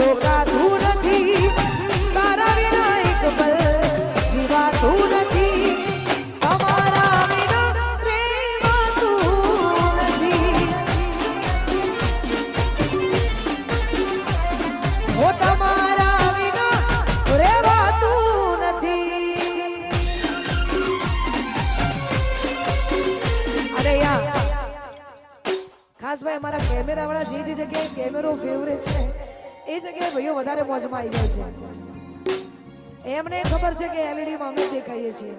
રોકાતું નથી તારા વિના એક પલ નથી, તમારા તમારા વિના રેવાતું નથી. ખાસ ભાઈ, અમારા કેમેરાવાળા જે જે જગ્યાએ કેમેરો ફેવરેટ છે એ જગ્યાએ ભાઈઓ વધારે મોજમાં આવી જાય છે. એમને ખબર છે કે એલઈડીમાં અમે દેખાઈએ છીએ.